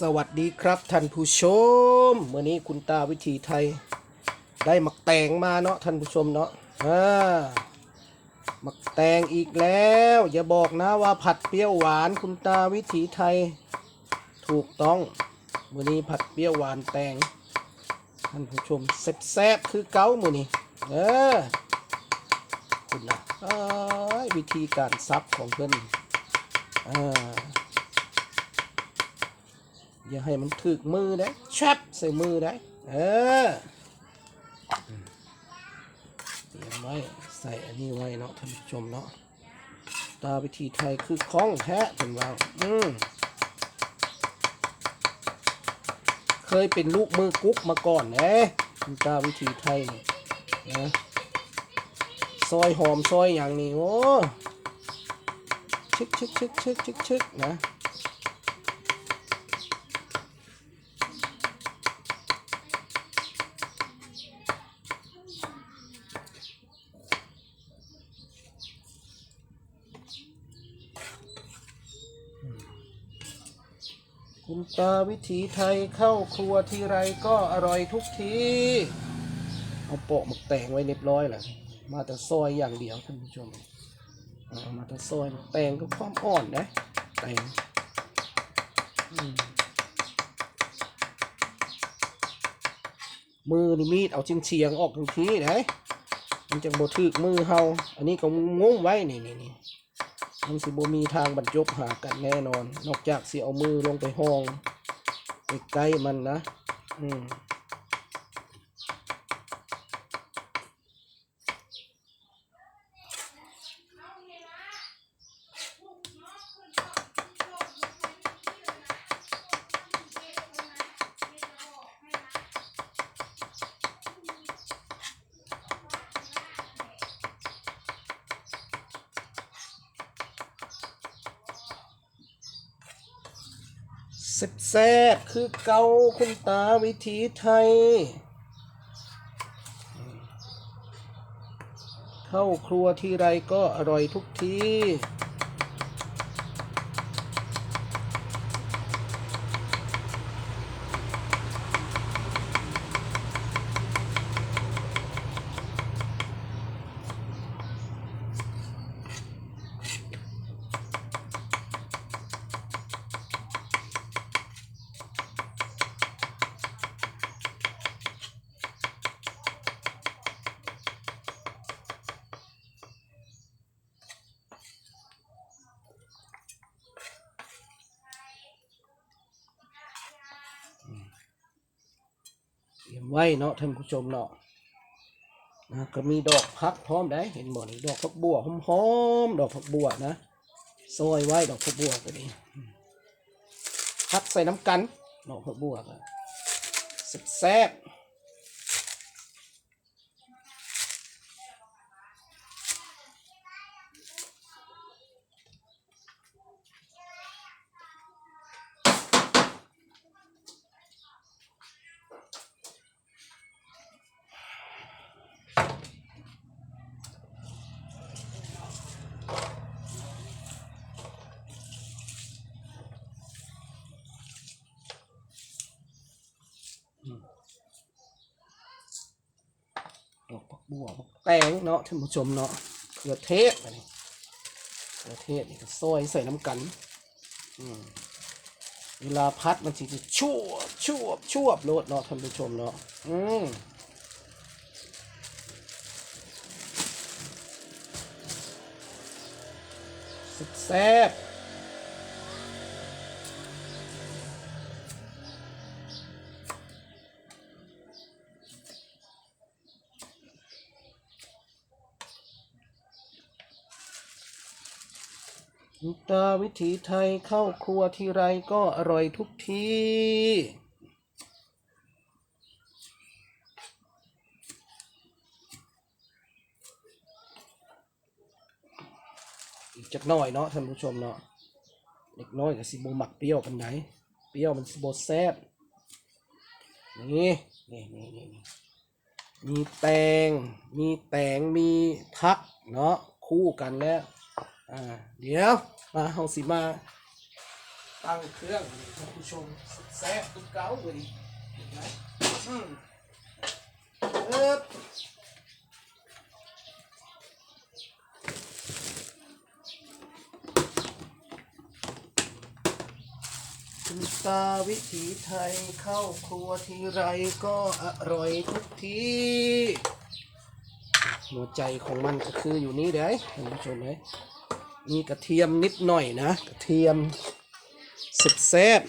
สวัสดีครับท่านผู้ชมเมื่อนี้คุณตาวิถีไทย ได้หมักแตงมาเนาะท่านผู้ชมเนาะอ่าหมักแตงอีกแล้ว อย่าบอกนะว่าผัดเปรี้ยวหวานคุณตาวิถีไทย ถูกต้องเมื่อนี้ผัดเปรี้ยวหวานแตงท่านผู้ชมแซ่บๆคือเก้ามือนี้เออคุณนะเอ้ยวิธีการซับของเพื่อนอ่า อย่าให้มันถึกมือได้ชับใส่มือได้ เออเตรียมไว้ใส่อันนี้ไว้เนาะท่านผู้ชมเนาะตาวิธีไทยคือคล้องแท้เป็นว่าอืมเคยเป็นลูกมือกุ๊กมาก่อนนะตาวิธีไทยนี่นะซอยหอมซอยอย่างนี้โอ้ชึกชึกชึกชึกชึกชึกนะ ตาวิถีไทยเข้าครัวทีไรก็อร่อยทุกที เอาโปะหมกแตงไว้เรียบร้อยแล้วมาแต่ซอยอย่างเดียวท่านผู้ชมเอามาแต่ซอยหมกแตงก็ความอ่อนนะแตงอืมมือนี่มีดเอาเฉียงเฉียงออกทังทีนะมันจังบ่ถึกมือเฮาอันนี้ก็งงไว้นี่นี่นี่ มันสิบ่มีทางบรรจบหากันแน่นอน นอกจากสิเอามือลงไปห้องไปใกล้มันนะ อืม แซ่บคือเกาคุณตาวิถีไทย เข้าครัวทีไรก็อร่อยทุกที ไว้เนาะท่านผู้ชมเนาะนะก็มีดอกพักพร้อมได้เห็นหมดนี่ดอกพักบัวหอมๆดอกพักบัวนะซอยไว้ดอกพักบัวก็ดีพักใส่น้ำกันดอกพักบัวก็แซ่บ บวกแตงเนาะท่านผู้ชมเนาะเขือเทศอันนี้เขือเทศนี่ก็ซอยใส่น้ำกันเวลาพัดมันจะชั่วบชั่วบชั่วบโลดเนาะท่านผู้ชมเนาะอืมสุดแซ่บ ลูกตาวิถีไทยเข้าครัวทีไรก็อร่อยทุกทีอีกจักน่อยเนาะท่านผู้ชมเนาะเด็กน้อยกับสิบหมักเปรี้ยวกันไหนเปรี้ยวมันสิบแซ่บนี่นี่นี่นี่นี่มีแตง มีแตงมีพักเนาะคู่กันแล้ว อ่าเดี๋ยวมาเฮาสิมาตั้งเครื่องท่านผู้ชมแซ่บตุ๊กเก้าเลยเห็นไหมอืมเอิบคุณตาวิถีไทยเข้าครัวทีไรก็อร่อยทุกทีหัวใจของมันก็คืออยู่นี่เด้ท่านผู้ชมเอ้ มีกระเทียมนิดหน่อยนะ กระเทียมสิบแซบ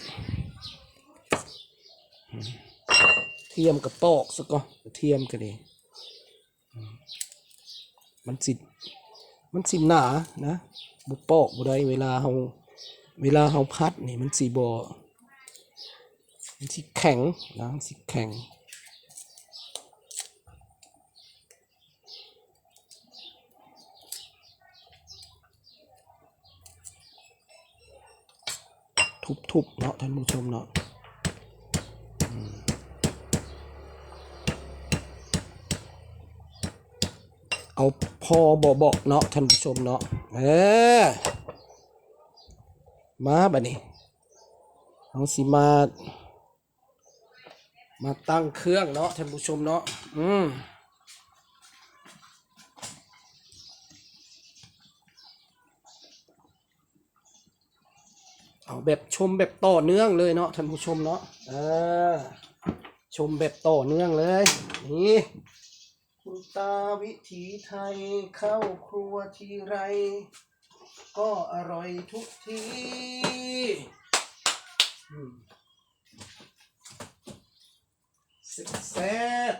เทียมกระปอกซะก่อนกระเทียมกันเองมันสิมันสิหนานะบุปอกบุได้เวลาเฮาเวลาเฮาพัดนี่มันสีบอมันสิแข็งนะมันสิแข็ง ทุบๆเนาะท่านผู้ชมเนาะเอาพอบอกๆเนาะท่านผู้ชมเนาะเออมาบัดนี้เอาสิมา มาตั้งเครื่องเนาะท่านผู้ชมเนาะอืม เอา แบบชมแบบต่อเนื่องเลยเนาะท่านผู้ชมเนาะเออชมแบบต่อเนื่องเลย นี่คุณตาวิถีไทยเข้าครัวทีไร ก็อร่อยทุกทีอืมสิบแซ่บ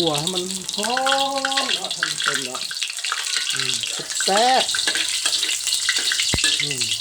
ขัวให้มันหอมเนาะท่านผู้ชมเนาะอืมแซ่บอืม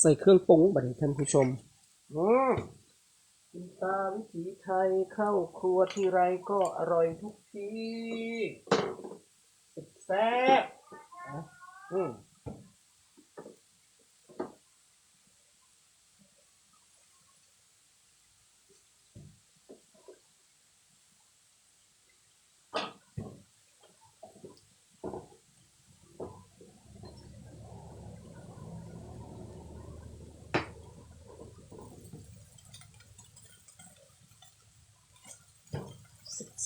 ใส่เครื่องปรุงบัดนี้ท่านผู้ชมอืมคุณตาวิถีไทยเข้าครัวที่ไรก็อร่อยทุกทีสุดแซ่บอืม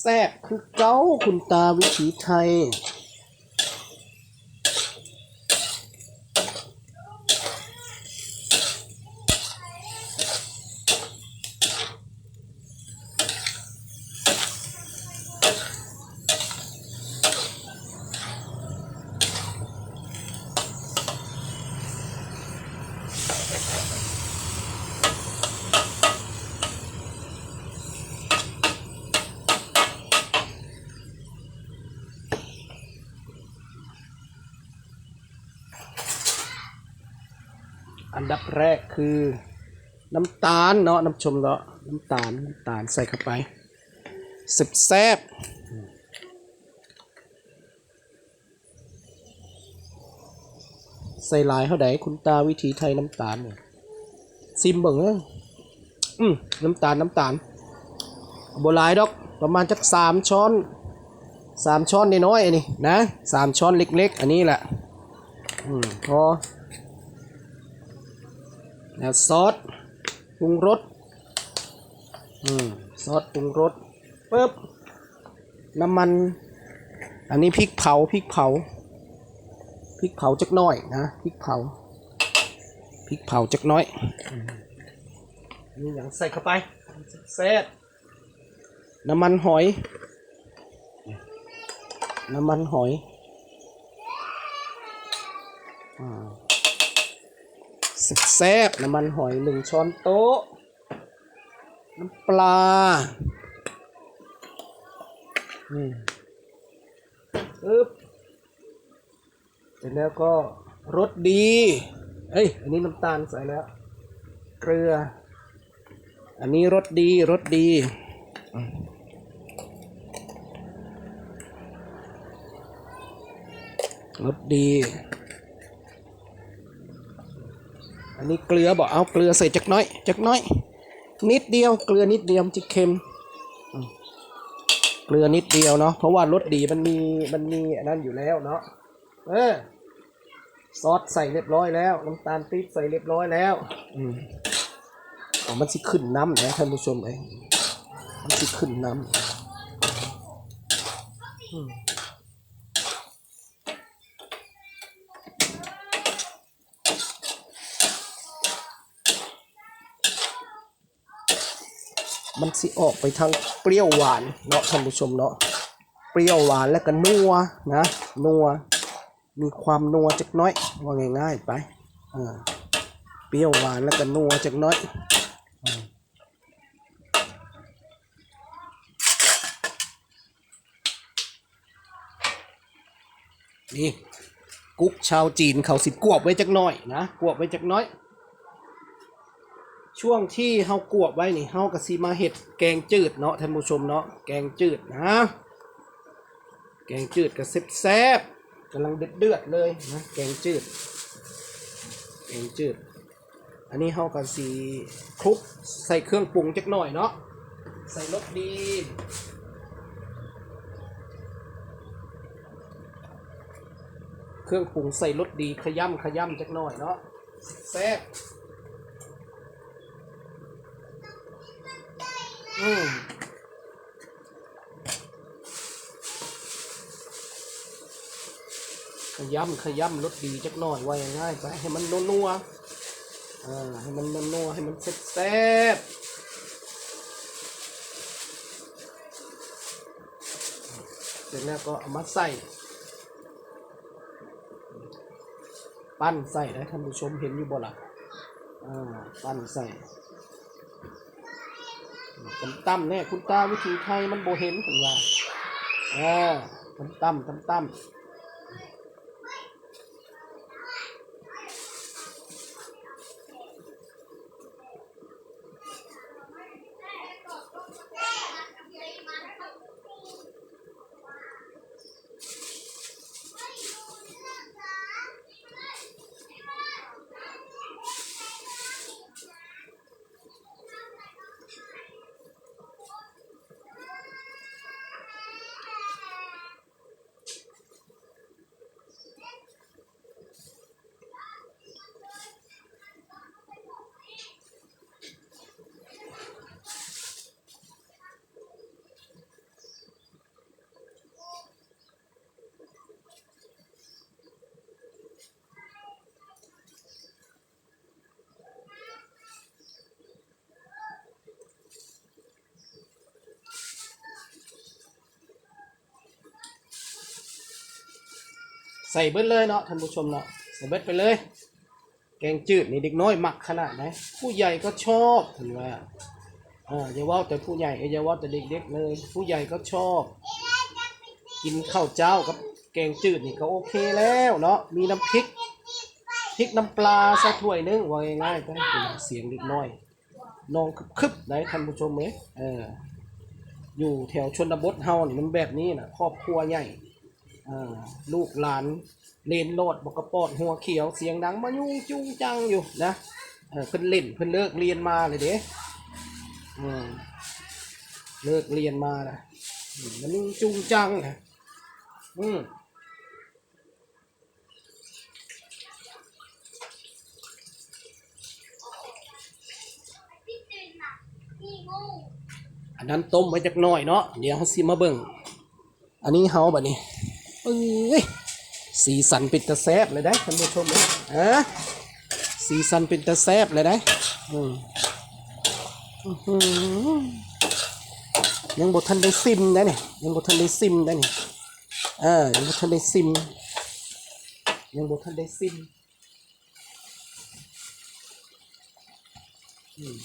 แซ่บคือเก้าคุณตาวิถีไทย นดับแรกคือน้ำตาลเนาะน้ำชมเนาะน้ำตาลน้ำตาลใส่เข้าไปสิบแซบใส่หลายเท่าใดคุณตาวิธีไทยน้ำตาลเนี่ยซิมเบิ่งเอ้ยอืมน้ำตาลน้ำตาลโบหลายดอกประมาณจักสามช้อนสามช้อนน้อยๆอันนี้นะสามช้อนเล็ก ๆ อันนี้แหละอืมพอ แล้วซอสปรุงรสอืมซอสปรุงรสปึ๊บน้ำมัน อันนี้พริกเผาพริกเผาพริกเผาจักน้อยนะพริกเผาพริกเผาจักน้อยอนี่อย่างใส่เข้าไปแซ่บน้ำมันหอย น้ำมันหอยอ่า แซ่บน้ำมันหอยหนึ่งช้อนโต๊ะ น้ำปลานี่ปึ๊บเสร็จแล้วก็รสดี เอ้ย อันนี้น้ำตาลใส่แล้ว เกลือ อันนี้รสดีรสดี รสดี อันนี้เกลือบอกเอาเกลือใส่จักน้อยจักน้อย นิดเดียวเกลือนิดเดียวจะเค็มเกลือนิดเดียวเนาะเพราะว่ารสดีมันมีมันมีอันนั้นอยู่แล้วเนาะเออซอสใส่เรียบร้อยแล้วน้ำตาลปี๊บใส่เรียบร้อยแล้ว อืมอ๋อมันสิขึ้นน้ำนะท่านผู้ชมเองมันสิขึ้นน้ำ มันสิออกไปทางเปรี้ยวหวานเนาะท่านผู้ชมเนาะเปรี้ยวหวานแล้วก็นัวนะนัวมีความนัวจักน้อยว่าง่ายๆไปอ่าเปรี้ยวหวานแล้วก็นัวจักน้อยนี่กุ๊กชาวจีนเขาสิกวบไว้จักน้อยนะกวบไว้จักน้อย ช่วงที่เฮากวบไว้นี่เฮาก็สิมาเฮ็ดแกงจืดเนาะท่านผู้ชมเนาะแกงจืดนะแกงจืดก็แซ่บกำลังเดือดๆเลยนะแกงจืด แกงจืด อันนี้เฮาก็สิคลุกใส่เครื่องปรุงจักหน่อยเนาะใส่รสดีเครื่องปรุงใส่รสดีขย่ำขย่ำจักหน่อยเนาะแซ่บ อืมขย้ำขย้ำรสดีจักหน่อยไว้ง่ายไปให้มันนัวๆอ่าให้มันนัวให้มันแซ่บเสร็จแล้วก็เอามาใส่ ปั้นใส่นะท่านผู้ชมเห็นอยู่บ่ล่ะอ่าปั้นใส่ ตำตั้มเนี่ยคุณตาวิธีไทยมันโบเห็นผมว่าอ่าตำตั้มตำตั้ม ใส่เบิดเลยเนาะท่านผู้ชมเนาะใส่เบิดไปเลย แกงจืดนี่เด็กน้อยมักขนาดไหนผู้ใหญ่ก็ชอบเห็นว่าอ่าอย่าว่าแต่ผู้ใหญ่อย่าว่าแต่เด็กๆเลย ผู้ใหญ่ก็ชอบ กินข้าวเจ้ากับแกงจืดนี่ก็โอเคแล้วเนาะมีน้ำพริกพริกน้ำปลาสักถ้วยนึงว่าง่ายๆก็เป็นเสียงเด็กน้อยน้องคึบๆได้ท่านผู้ชมเอ้เอออยู่แถวชนบทเฮานี่มันแบบนี้นะครอบครัวใหญ่ ลูกหลานเลนโลดบกระปอดหัวเขียวเสียงดังมายุ่งจุงจังอยู่นะเออเพิ่นเล่นเพิ่นเลิกเรียนมาเลยเด้อืมเลิกเรียนมานะอืมมันยุ่งจุงจังนะอืมอันนั้นต้มไว้จักหน่อยเนาะเดี๋ยวเขาสิมาเบิ่งอันนี้เฮาบัดนี้ เอ้ยสีสันเป็นตะแซบเลยได้ท่านผู้ชมเอ้ยสีสันเป็นตะแซบเลยได้อืมยังบททันได้ซิมได้เนี่ยยังบททันได้ซิมได้เนี่ยเออยังบททันได้ซิม ยังบททันได้ซิมอืม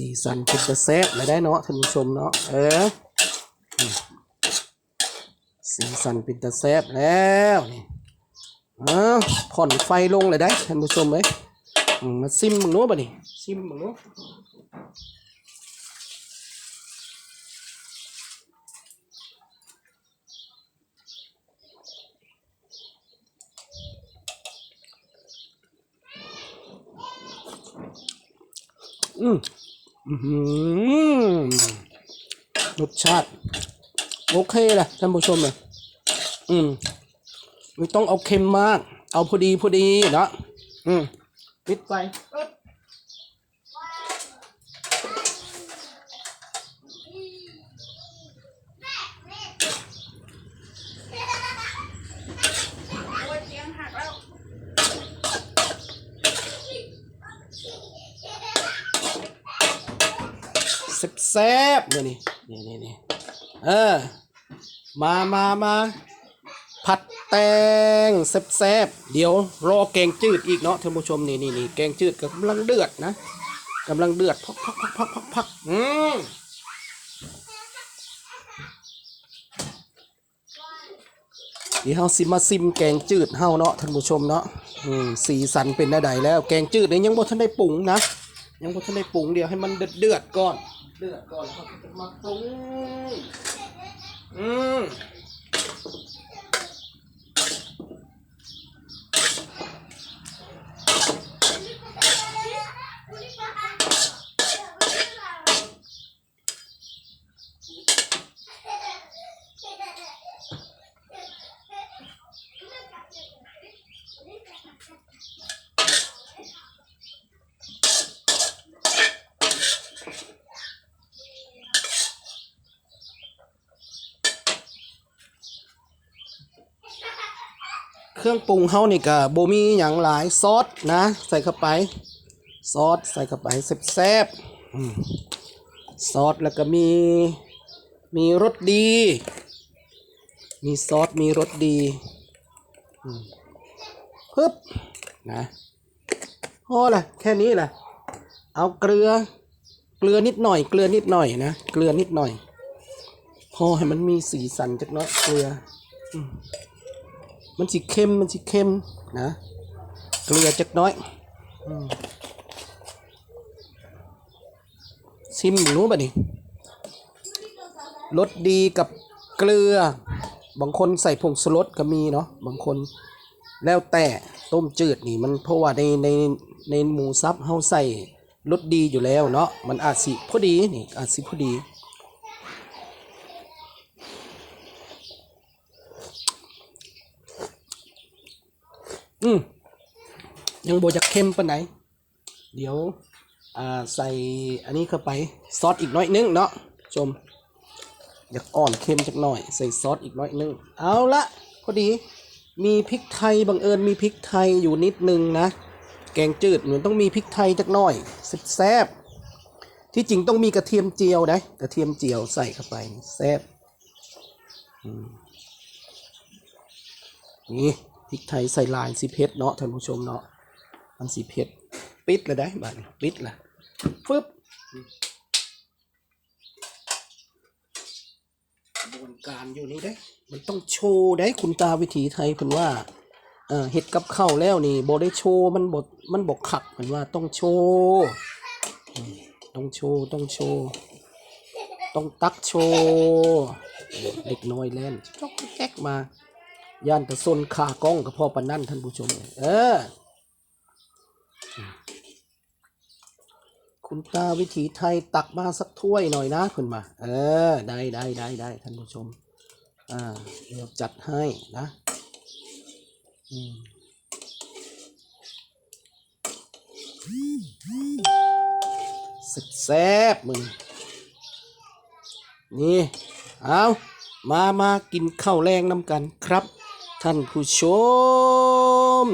สีสันเป็นตะแซ่บเลยได้เนาะท่านผู้ชมเนาะเออสีสันเป็นตะแซบแล้วนี่อ้าผ่อนไฟลงเลยได้ท่านผู้ชมเลยมมาซิมมึงนู้บ่นี่ซิมมึงนู้อืม รสชาติ โอเคแหละท่านผู้ชมเลยอืมไม่ต้องเอาเค็มมาก เอาพอดีพอดีเนาะอืมปิดไฟปึ๊บ โอ้ยเตียงหักแล้ว แซ่บๆเลยนี่นี่นี่นี่เออ มามามาผัดแตงแซ่บๆเดี๋ยวรอแกงจืดอีกเนาะท่านผู้ชมนี่นี่นี่แกงจืดกำลังเดือดนะกำลังเดือดพักพักพักพักพักพักอืมเดี๋ยวเฮาสิมาซิมแกงจืดเฮาเนาะท่านผู้ชมเนาะอืมสีสันเป็นได้แล้ว แกงจืดเนี่ยยังบ่ทันได้ปรุงนะยังบ่ทันได้ปรุงเดี๋ยวให้มันเดือดเดือดก่อน เลือดก่อนเขาจะมาปรุงอืม รื่อง ปรุงเฮานี่ก็บ่มีหยังหลายซอสนะ ใส่เข้าไป ซอสใส่เข้าไปแซ่บๆซอสแล้วก็มี มีรสดี มีซอสมีรสดีปึ๊บนะพอละแค่นี้แหละเอาเกลือ เกลือนิดหน่อย เกลือนิดหน่อยนะ เกลือนิดหน่อย พอให้มันมีสีสันจักน้อยเกลืออ มันสิเค็มมันสิเค็มนะเกลือจักน้อยอืมชิมรู้ป่ะนี่รสดีกับเกลือ บางคนใส่ผงชูรสก็มีเนาะบางคนแล้วแต่ต้มจืดนี่มันเพราะว่าในในในหมูซับเฮาใส่รสดีอยู่แล้วเนาะมันอาจสิพอดีนี่อาจสิพอดี อืมยังโบจะเข้มปานไหน เดี๋ยว อ่าใส่อันนี้เข้าไปซอสอีกน้อยนึงเนาะชม อยากอ่อนเค็มจักหน่อย ใส่ซอสอีกน้อยนึง เอาละพอดี มีพริกไทยบังเอิญมีพริกไทยอยู่นิดนึงนะ แกงจืดเหมันต้องมีพริกไทยจักหน่อยแซ่บที่จริงต้องมีกระเทียมเจียวนะ กระเทียมเจียวใส่เข้าไปแซ่บนี่ พริกไทยใส่ลายสีเพชรเนาะท่านผู้ชมเนาะมันสีเพชรปิดเลยได้บัดนี้ปิดละฟึบกระบวนการอยู่นี่ได้ มันต้องโชว์ได้คุณตาวิถีไทยเพิ่นว่าเอ่อเฮ็ดกับข้าวแล้วนี่บ่ได้โชว์มันบ่มันบ่คักเพิ่นว่าต้องโชว์ต้องโชว์ต้องโชว์ต้องตักโชว์เด็กน้อยแล่นจอกแจ๊กมา ย่านตะซนขากล้องกับพ่อปานนั่นท่านผู้ชมเออ คุณตาวิถีไทยตักมาสักถ้วยหน่อยนะคุณมา เออ ได้ได้ได้ได้ท่านผู้ชม อ่าเดี๋ยวจัดให้นะอืมแซ่บมึงนี่ เอา มามากินข้าวแรงน้ำกันครับ ท่านผู้ชม